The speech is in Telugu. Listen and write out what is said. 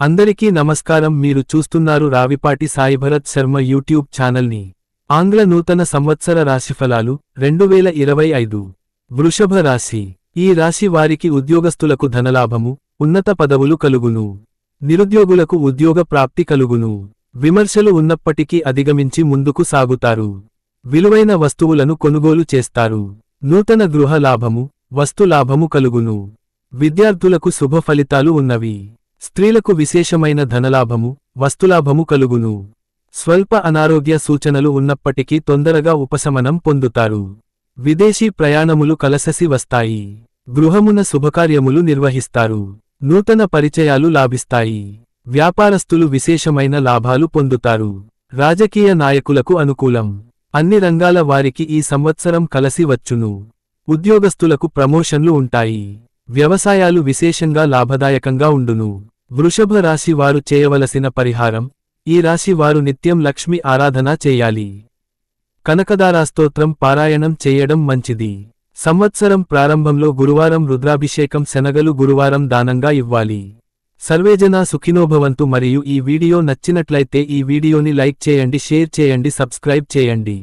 అందరికీ నమస్కారం. మీరు చూస్తున్నారు రావిపాటి సాయిభరత్ శర్మ యూట్యూబ్ ఛానల్ని. ఆంగ్ల నూతన సంవత్సర రాశిఫలాలు రెండు వేల ఇరవై ఐదు. వృషభ రాశి. ఈ రాశి వారికి ఉద్యోగస్తులకు ధనలాభము ఉన్నత పదవులు కలుగును. నిరుద్యోగులకు ఉద్యోగ ప్రాప్తి కలుగును. విమర్శలు ఉన్నప్పటికీ అధిగమించి ముందుకు సాగుతారు. విలువైన వస్తువులను కొనుగోలు చేస్తారు. నూతన గృహ లాభము వస్తులాభము కలుగును. విద్యార్థులకు శుభ ఫలితాలు ఉన్నవి. స్త్రీలకు విశేషమైన ధనలాభము వస్తులాభము కలుగును. స్వల్ప అనారోగ్య సూచనలు ఉన్నప్పటికీ తొందరగా ఉపశమనం పొందుతారు. విదేశీ ప్రయాణములు కలససి వస్తాయి. గృహమున శుభకార్యములు నిర్వహిస్తారు. నూతన పరిచయాలు లాభిస్తాయి. వ్యాపారస్తులు విశేషమైన లాభాలు పొందుతారు. రాజకీయ నాయకులకు అనుకూలం. అన్ని రంగాల వారికి ఈ సంవత్సరం కలసి వచ్చును. ఉద్యోగస్తులకు ప్రమోషన్లు ఉంటాయి. వ్యవసాయాలు విశేషంగా లాభదాయకంగా ఉండును. వృషభ రాశి వారు చేయవలసిన పరిహారం ఈ రాశి వారు నిత్యం లక్ష్మి ఆరాధన చేయాలి. కనకదారాస్తోత్రం పారాయణం చేయడం మంచిది. సంవత్సరం ప్రారంభంలో గురువారం రుద్రాభిషేకం శనగలు గురువారం దానంగా ఇవ్వాలి. సర్వేజన సుఖినోభవంతు మరియు ఈ వీడియో నచ్చినట్లయితే ఈ వీడియోని లైక్ చేయండి షేర్ చేయండి సబ్స్క్రైబ్ చేయండి.